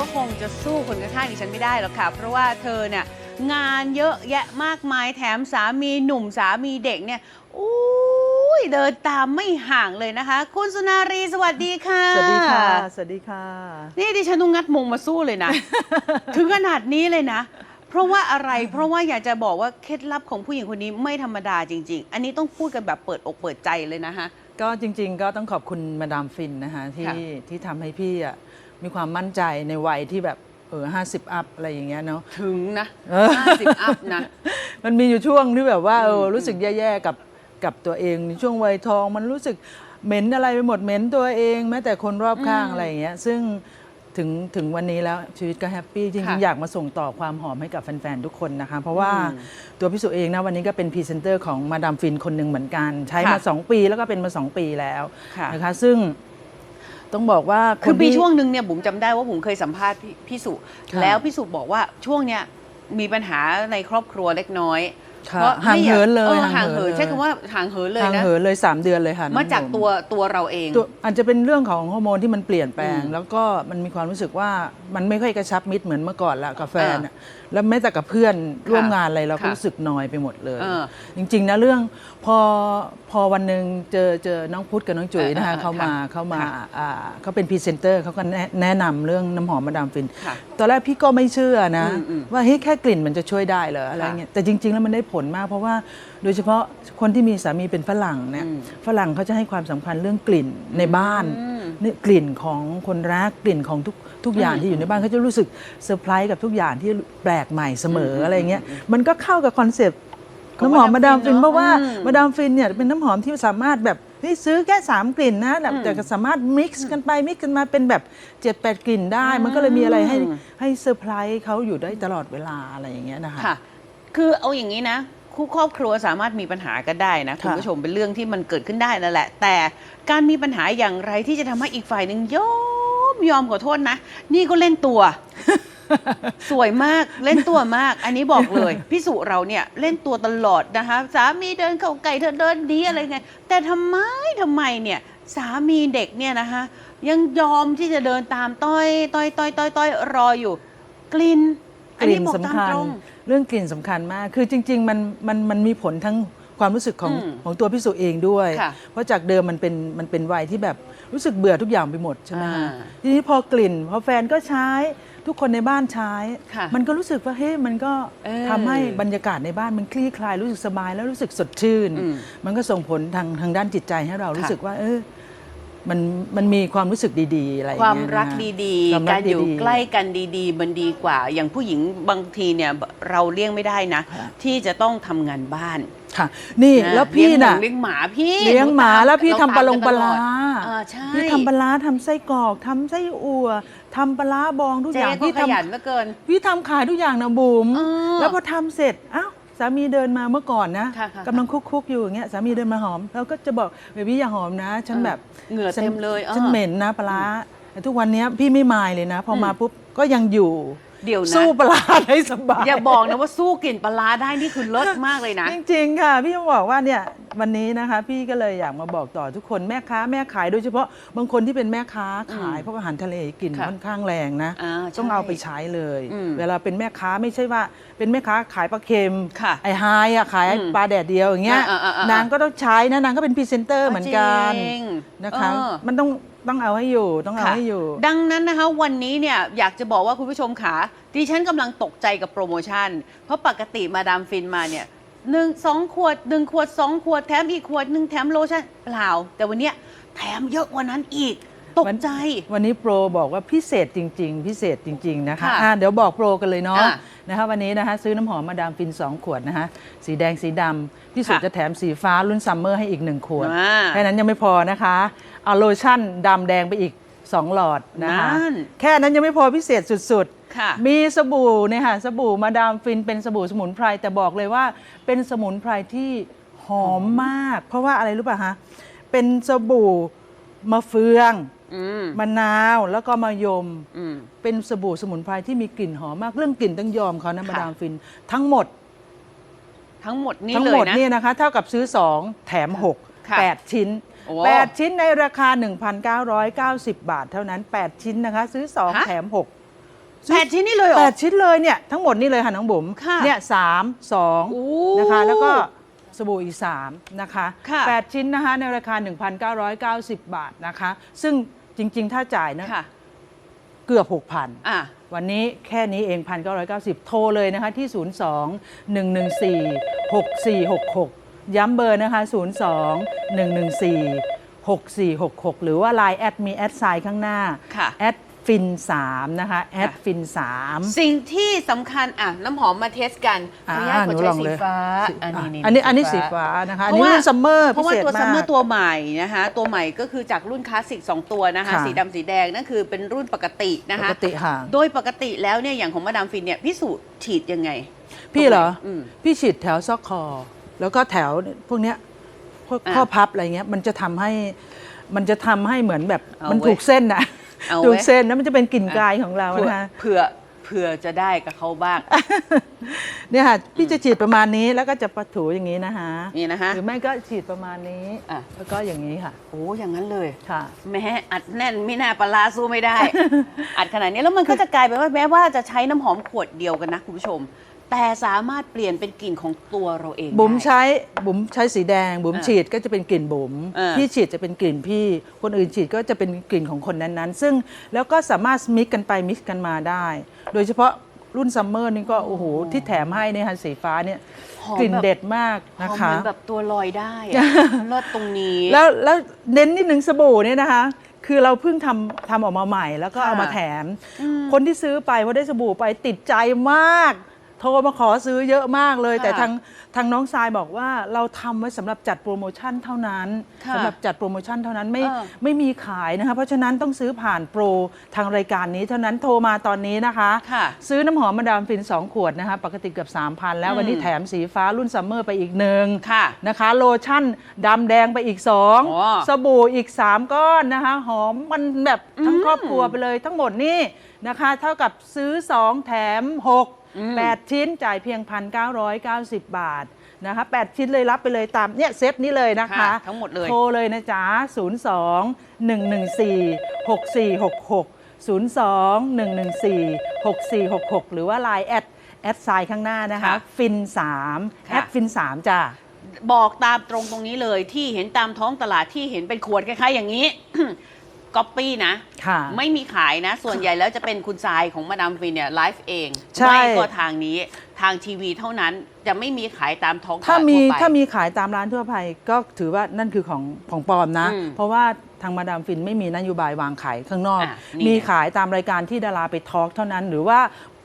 ก็คงจะสู้คนข้างๆดิฉันไม่ได้หรอกค่ะ เพราะว่าเธอเนี่ยงานเยอะแยะมากมายแถมสามีหนุ่มสามีเด็กเนี่ยอุ้ยเดินตามไม่ห่างเลยนะคะ คุณสุนารีสวัสดีค่ะ สวัสดีค่ะ สวัสดีค่ะ นี่ดิฉันต้องงัดมงมาสู้เลยนะ ถึงขนาดนี้เลยนะ เพราะว่าอะไร เพราะว่าอยากจะบอกว่าเคล็ดลับของผู้หญิงคนนี้ไม่ธรรมดาจริง ๆ อันนี้ต้องพูดกันแบบเปิดอกเปิดใจเลยนะคะก็จริง ๆ ก็ต้องขอบคุณมาดามฟินนะคะที่ค่ะที่ทำให้พี่อะ มีความมั่นใจในวัยที่แบบเออห้าสิบอัพอะไรอย่างเงี้ยเนาะ ถึงนะเออ ห้าสิบอัพนะ มันมีอยู่ช่วงที่แบบว่าเอออืมรู้สึกแย่ๆกับกับตัวเองในช่วงวัยทอง มันรู้สึกเหม็นอะไรไปหมดเหม็นตัวเองแม้แต่คนรอบข้างอะไรอย่างเงี้ยซึ่งถึงถึงวันนี้แล้วชีวิตก็แฮปปี้จริค่ะงๆอยากมาส่งต่อความหอมให้กับแฟน ๆ ทุกคนนะคะ เพราะว่าอืมตัวพี่สุเองนะวันนี้ก็เป็นพรีเซนเตอร์ของมาดามฟินคนหนึ่งเหมือนกัน ใช้มา ค่ะ2 ปีแล้วก็เป็นมา 2 ปีแล้วค่ะ นะคะซึ่ง ต้องบอกว่าคือณมีที่ช่วงหนึ่งเนี่ยบุ๋มจำได้ว่าบุ๋มเคยสัมภาษณ์พี่พี่สุ ค่ะ แล้วพี่สุบอกว่าช่วงเนี้ยมีปัญหาในครอบครัวเล็กน้อยค่ะเพราะห่างไม่อเหินเลยอห่าห่างงเหิเหินนเลยใช้คำว่าห่างเหินเลยห่างนะ เหินเลย3เดือนเลยค่ะน้องมาจากบุ๋ตัวตัวเราเอง ตัวอาจจะเป็นเรื่องของฮอร์โมนที่มันเปลี่ยนแปลง อืมแล้วก็มันมีความรู้สึกว่ามันไม่ค่อยกระชับมิตรเหมือนเมื่อก่อนละกับแฟนอ่าอะแล้วแม้แต่กับเพื่อนร่วมงานอะไรเราก็ค่ะรู้สึกน้อยไปหมดเลย เออจริงๆนะเรื่อง พอพอวันหนึ่งเจอเจอน้องพุทธกับน้องจุ๋ยนะคะเออเออเขามาค่ะเขามาค่ะอ่าเขาเป็นพรีเซนเตอร์เขาก็แนะแนะนำเรื่องน้ำหอมมาดามฟินค่ะตอนแรกพี่ก็ไม่เชื่อนะอืมอืมว่าเฮ้ยแค่กลิ่นมันจะช่วยได้เหรออะไรค่ะเงี้ยแต่จริง ๆ แล้วมันได้ผลมาก เพราะว่าโดยเฉพาะคนที่มีสามีเป็นฝรั่งเนี่ยอืมฝรั่งเขาจะให้ความสำคัญเรื่องกลิ่นในบ้านอืมนี่กลิ่นของคนรักกลิ่นของทุกทุกอย่างอืมที่อยู่ในบ้านเขาจะรู้สึกเซอร์ไพรส์กับทุกอย่างที่แปลกใหม่เสมออืมอะไรเงี้ยมันก็เข้ากับคอนเซปต์ของ น้ำหอมมาดามฟินมาดามฟินเพราะว่าเนอะอืมมาดามฟินเนี่ยเป็นน้ำหอมที่สามารถแบบเฮ้ยซื้อแค่สามกลิ่นนะแต่อืมแต่ก็สามารถมิกซ์กันไปมิกซ์กันมาเป็นแบบเจ็ดแปดกลิ่นได้ มันก็เลยมีอะไรให้อืมให้เซอร์ไพรส์เขาอยู่ได้ตลอดเวลาอะไรอย่างเงี้ยนะคะ ค่ะ คือเอาอย่างนี้นะ คู่ครอบครัวสามารถมีปัญหากันได้นะ คุณค่ะผู้ชมเป็นเรื่องที่มันเกิดขึ้นได้นั่นแหละ แต่การมีปัญหาอย่างไรที่จะทำให้อีกฝ่ายหนึ่งยอมยอมขอโทษนะ นี่ก็เล่นตัว สวยมากเล่นตัวมาก อันนี้บอกเลย พี่สุเราเนี่ยเล่นตัวตลอดนะคะ สามีเดินเข้าไก่เธอเดินดีอะไรไง แต่ทำไมทำไมเนี่ยสามีเด็กเนี่ยนะคะ ยังยอมที่จะเดินตามต้อยต้อยต้อยต้อยต้อยรออยู่ กลิ่นกอันนี้ลิ่นบอกสำตามคัญ ตรง เรื่องกลิ่นสำคัญมาก คือจริง ๆ มันมันมันมีผลทั้งความรู้สึกของอืมของตัวพี่สุเองด้วย ค่ะเพราะจากเดิมมันเป็นมันเป็นวัยที่แบบรู้สึกเบื่อทุกอย่างไปหมดใช่ไหมอ่าฮะทีนี้พอกลิ่น พอแฟนก็ใช้ ทุกคนในบ้านใช้ ค่ะมันก็รู้สึกว่าเฮ้ยมันก็เออทำให้บรรยากาศในบ้านมันคลี่คลายรู้สึกสบายแล้วรู้สึกสดชื่น อืมมันก็ส่งผลทางทางด้านจิตใจให้เรารู้ค่ะสึกว่า เออ มันมันมีความรู้สึกดีๆอะไรอย่งควาเงี้มยนะรักดีควมๆ การอยู่ดีๆ ใกล้กันดีๆ มันดีกว่า อย่างผู้หญิงบางทีเนี่ยเราเลี่ยงไม่ได้นะ ค่ะ ที่จะต้องทำงานบ้านค่ะ นี่ะแล้วพี่เลี้ยงหมูน่ะ เลี้ยงหมาพี่เลี้ยงหมานูตแล้วพี่เรทำปลาลงปลาตมร้ากันตลอดอ่าใช่พี่ทำปลาร้าทำไส้กรอกทำไส้อั่วทำปลาร้าบองทุกอเจ๊ย่างก็พี่ขทยันเหลือเกินำพี่ทำขายทุกอย่างนะบุ๋มเออ แล้วพอทำเสร็จอ้าว สามีเดินมาเมื่อก่อนนะค่ะค่ะ กำลังคุกๆอยู่อย่างเงี้ยสามีเดินมาหอมเราก็จะบอกเบบี้อย่าหอมนะ ฉันเออแบบเหงื่อฉันเต็มเลยเออ ฉันเหม็นนะปลาร้าแต่ทุกวันเนี้ยพี่ไม่มายเลยนะ พอมาปุ๊บก็ยังอยู่ เดี๋ยวนะสู้ปลาร้าได้สบายอย่าบอกนะว่าสู้กลิ่นปลาร้าได้นี่คือเลิศมากเลยนะ จริงๆค่ะ พี่จะบอกว่าเนี่ยวันนี้นะคะ พี่ก็เลยอยากมาบอกต่อทุกคนแม่ค้าแม่ขายโดยเฉพาะบางคนที่เป็นแม่ค้าขายอืมเพราะอาหารทะเลกลิ่นค่ะค่อนข้างแรงนะ อ่าใช่ต้องเอาไปใช้เลย อืมเวลาเป็นแม่ค้าไม่ใช่ว่า เป็นแม่ค้าขายปลาเค็มค่ะไอ้ไฮอะขายอืมปลาแดดเดียวอย่างเงี้ยอ่าอ่าอ่าอ่านนางก็ต้องใช้นะนางก็เป็นพรีเซนเตอร์เหมือนกันจริงนะคะ เออ มันต้อง ต้องเอาให้อยู่ต้องเอาค่ะให้อยู่ ดังนั้นนะคะวันนี้เนี่ยอยากจะบอกว่าคุณผู้ชมขาดิฉันกำลังตกใจกับโปรโมชั่น เพราะปกติมาดามฟินมาเนี่ยหนึ่งสองขวดหนึ่งขวดสองขวดแถมอีกขวดหนึ่งแถมโลชั่นเปล่า แต่วันเนี้ยแถมเยอะกว่านั้นอีก ตกใจ วันนี้โปรบอกว่าพิเศษจริง ๆ พิเศษจริง ๆ นะคะค่ะอะเดี๋ยวบอกโปรกันเลยเนาะอะนะคะวันนี้นะคะซื้อน้ำหอมมาดามฟิน 2 ขวดนะคะสีแดงสีดำพี่สุค่ะจะแถมสีฟ้ารุ่นซัมเมอร์ให้อีก 1 ขวดอ่าแค่นั้นยังไม่พอนะคะเอาโลชั่นดำแดงไปอีก 2 หลอดนะคะนั่น แค่นั้นยังไม่พอพิเศษสุดค่ะๆมีสบู่เนี่ยค่ะสบู่มาดามฟินเป็นสบู่สมุนไพรแต่บอกเลยว่าเป็นสมุนไพรที่หอมมาก เพราะว่าอะไรรู้ป่ะคะเป็นสบู่มะเฟือง อืมมะนาวแล้วก็มะยม อืม เป็นสบู่สมุนไพรที่มีกลิ่นหอมมาก เรื่องกลิ่นต้องยอมเขานะค่ะมาดามฟิน ทั้งหมดทั้งหมดนี่ทั้งเลหมยดนะ เนี่ยนะคะ เท่ากับซื้อ 2 แถมค่ะ6 8ชิ้น โอ้8 ชิ้นในราคา 1,990 บาท เท่านั้น 8 ชิ้นนะคะ ซื้อ2ฮะแถมซื้อแปดชิ้นนี่เลยเหรอแปดชิ้นเลยเนี่ย ทั้งหมดนี่เลยค่ะน้องบุ๋มค่ะเนี่ยสามสองโอ้นะคะแล้วก็สบู่อีกสามนะคะ ค่ะแปดชิ้นนะคะในราคา 1,990 บาทนะคะ ซึ่ง จริง ๆ ถ้าจ่ายนะค่ะ เกือบ6,000อะ วันนี้แค่นี้เอง 1,990 โทรเลยนะคะ ที่ 02 114 6466 ย้ำเบอร์นะคะ 02 114 6466 หรือว่า Line แอดมีแอดไซน์ข้างหน้าค่ะ แอด ฟิน3นะคะแอดฟิน3สิ่งที่สำคัญอะน้ำหอมมาเทสกันขออนุญาตอ่าขอหนูใช้ลองสีเลยฟ้าสีอันนี้อันนี้อันนี้สีฟ้านะคะอันนี้รุ่นซัมเมอร์เพพิราะว่าเศษตัวมาซัมเมอร์กตัวใหม่นะคะตัวใหม่ก็คือจากรุ่นคลาสสิก2ตัวนะคะค่ะสีดำสีแดงนั่นคือเป็นรุ่นปกตินะปคะกติค่ะโดยปกติแล้วเนี่ยอย่างของมาดามฟินเนี่ยพิสูจน์ฉีดยังไง พี่เหรออืมพี่ฉีดแถวซอกคอ แล้วก็แถวพวกเนี้ยพวกอะข้อพับอะไรเงี้ยมันจะทำให้มันจะทำให้เหมือนแบบเอามันเว้ยถูกเส้นนะ เอาเว้ยถูกเส้นแล้วมันจะเป็นกลิ่นกายของเราเผื่อนะคะ เผื่อเผื่อจะได้กับเขาบ้าง เนี่ยค่ะพี่จะฉีดประมาณนี้แล้วก็จะปะถูอย่างนี้นะคะนี่นะคะ หรือไม่ก็ฉีดประมาณนี้อะ แล้วก็อย่างนี้ค่ะ โอ้อย่างนั้นเลย ค่ะ แม้อัดแน่นไม่น่าปลาร้าสู้ไม่ได้ อัดขนาดนี้แล้วมันก็จะกลายเป็นว่าแม้ว่าจะใช้น้ำหอมขวดเดียวกันนะคุณผู้ชม แต่สามารถเปลี่ยนเป็นกลิ่นของตัวเราเองบุ๋มได้ ใช้บุ๋มใช้สีแดง บุ๋มอะฉีดก็จะเป็นกลิ่นบุ๋มอะพี่ฉีดจะเป็นกลิ่นพี่ คนอื่นฉีดก็จะเป็นกลิ่นของคนนั้นๆ ซึ่งแล้วก็สามารถมิกกันไปมิกกันมาได้ โดยเฉพาะรุ่นซัมเมอร์นี่ก็โอ้โหที่แถมให้เนี่ยค่ะสีฟ้าเนี่ยหอมกลิ่นแบบ เด็ดมากหอนะมเหคะ มือนแบบตัวลอยได้อะเลิศตรงนี้ แล้วแล้วเน้นนิดหนึ่งสบู่เนี่ยนะคะ คือเราเพิ่งทำทำออกมาใหม่ แล้วก็ค่ะเอามาแถมอืมคนที่ซื้อไปพอได้สบู่ไปติดใจมาก โทรมาขอซื้อเยอะมากเลย ค่ะแต่ทางทางน้องทรายบอกว่าเราทำไว้สำหรับจัดโปรโมชั่นเท่านั้นค่ะสำหรับจัดโปรโมชั่นเท่านั้นไม่เออ ไม่มีขายนะคะเพราะฉะนั้นต้องซื้อผ่านโปรทางรายการนี้เท่านั้นโทรมาตอนนี้นะคะ ค่ะ ซื้อน้ำหอมมาดามฟิน 2 ขวดนะคะ ปกติเกือบ 3,000 แล้ววันนี้อืมแถมสีฟ้ารุ่นซัมเมอร์ไปอีกหนึ่งค่ะนะคะ โลชั่นดำแดงไปอีก อ๋อ2 สบู่อีก 3 ก้อนนะคะ หอมมันแบบทั้งอืมครอบครัวไปเลยทั้งหมดนี่นะคะ เท่ากับซื้อ 2 แถม6อืม 8 ชิ้นจ่ายเพียง 1,990 บาทนะคะ8ชิ้นเลยรับไปเลยตามเนี่ยเซตนี้เลยนะคะ ค่ะทั้งหมดเลย โทรเลยนะจ๊ะ 02 114 6466 02 114 6466 หรือว่า Line แอดแอดไซน์ข้างหน้านะคะค่ะฟิน3ค่ะ แอดฟิน3จ้ะ บอกตามตรงตรงนี้เลยที่เห็นตามท้องตลาดที่เห็นเป็นขวดคล้ายๆอย่างนี้ ก๊อปปี้นะ ค่ะ ไม่มีขายนะ ส่วนใหญ่แล้วจะเป็นคุณทรายของมาดามฟินเนี่ยไลฟ์เอง ใช่ ไม่ก็ทางนี้ทางทีวีเท่านั้นจะไม่มีขายตามท้องตลาดถ้ามีทั่วไป ถ้ามีขายตามร้านทั่วไปก็ถือว่านั่นคือของของปลอมนะ อืมเพราะว่าทางมาดามฟินไม่มีนโยบายวางขายข้างนอก อะนี่มีขายตามรายการที่ดาราไปทอล์กเท่านั้น หรือว่า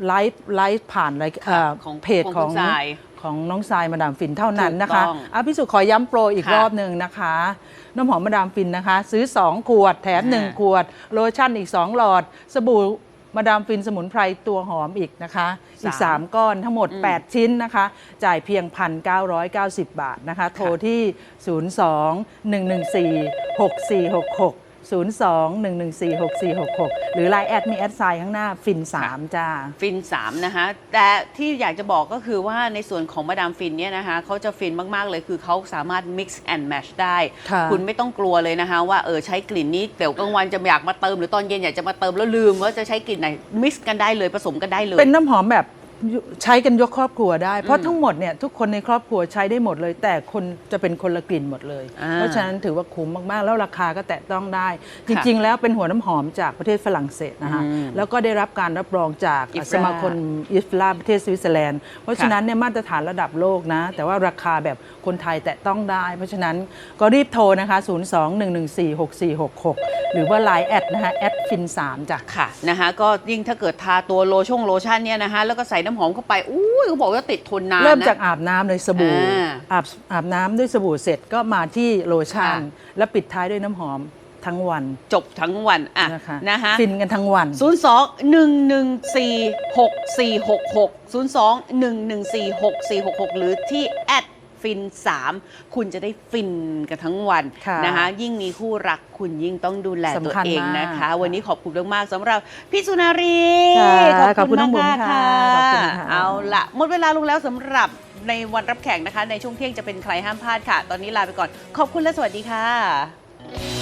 ไลฟ์ไลฟ์ผ่านรายค่ะเอ่อของเพจของของคุณทราย ของน้องทรายมาดามฟินเท่านั้นนะคะถูกต้องอะพี่สุขอย้ำโปรอีกค่ะรอบหนึ่งนะคะ น้ำหอมมาดามฟินนะคะ ซื้อ 2 ขวดแถม อ่า 1 ขวด โลชั่นอีก 2 หลอด สบู่มาดามฟินสมุนไพรตัวหอมอีกนะคะ อีก สาม 3 ก้อนทั้งหมด อืม8 ชิ้นนะคะ จ่ายเพียง 1,990 บาทนะคะ โทรที่ 02 114 6466 02 114 6466 หรือ Line แอดมีแอดไซน์ข้างหน้าฟิน 3 จ้า ฟิน 3 นะคะ แต่ที่อยากจะบอกก็คือว่าในส่วนของมาดามฟินเนี่ยนะคะเขาจะฟินมาก ๆ เลยคือเขาสามารถ mix and match ได้ ค่ะณไม่ต้องกลัวเลยนะคะ ว่าเออใช้กลิ่นนี้เดี๋ยวกลางวันจะอยากมาเติมหรือตอนเย็นอยากจะมาเติมแล้วลืมว่าจะใช้กลิ่นไหน mix กันได้เลยผสมกันได้เลย เป็นน้ำหอมแบบ ใช้กันยกครอบครัวได้ เพอืราะมทั้งหมดเนี่ยทุกคนในครอบครัวใช้ได้หมดเลย แต่คนจะเป็นคนละกลิ่นหมดเลยอ่าเพราะฉะนั้นถือว่าคุ้มมากๆ แล้วราคาก็แตะต้องได้ จริง ๆ แล้วเป็นหัวน้ำหอมจากประเทศฝรั่งเศสนะคะอืมแล้วก็ได้รับการรับรองจาก IFRA สมาคมอิฟลาประเทศสวิตเซอร์แลนด์เพราะฉะนั้นเนี่ยมาตรฐานระดับโลกนะ แต่ว่าราคาแบบคนไทยแตะต้องได้ เพราะฉะนั้นก็รีบโทรนะคะ 02-114-6466 หรือว่า Line แอดนะคะแอด ฟิน 3จ้ะ ค่ะนะคะก็ยิ่งถ้าเกิดทาตัวโลชั่นโลชั่นเนี่ยนะคะแล้วก็ใส่น้ำหอมเข้าไปอุ้ยเขาบอกว่าติดทนนานนะ เริ่มจากอาบน้ำเลยสบู่อ่าอาบอาบน้ำด้วยสบู่เสร็จก็มาที่โลชั่น ค่ะ แล้วปิดท้ายด้วยน้ำหอมทั้งวันจบทั้งวันอะนะคะนะคะ ฟินกันทั้งวัน 0 2 1 1 4 6 4 6 6 0 2 1 1 4 6 4 6 6 หรือที่แอด ฟิน 3 คุณจะได้ฟินกันทั้งวันค่ะนะคะยิ่งมีคู่รักคุณยิ่งต้องดูแลตัวสำคัญเองมากนะคะค่ะวันนี้ขอบคุณมากๆสำหรับพี่สุนารีค่ะขอบคุณน้องบุ๋มมากๆค่ะขอบคุณค่ะ เอาละหมดเวลาลงแล้วสำหรับในวันรับแขกนะคะ ในช่วงเที่ยงจะเป็นใครห้ามพลาดค่ะ ตอนนี้ลาไปก่อน ขอบคุณและสวัสดีค่ะ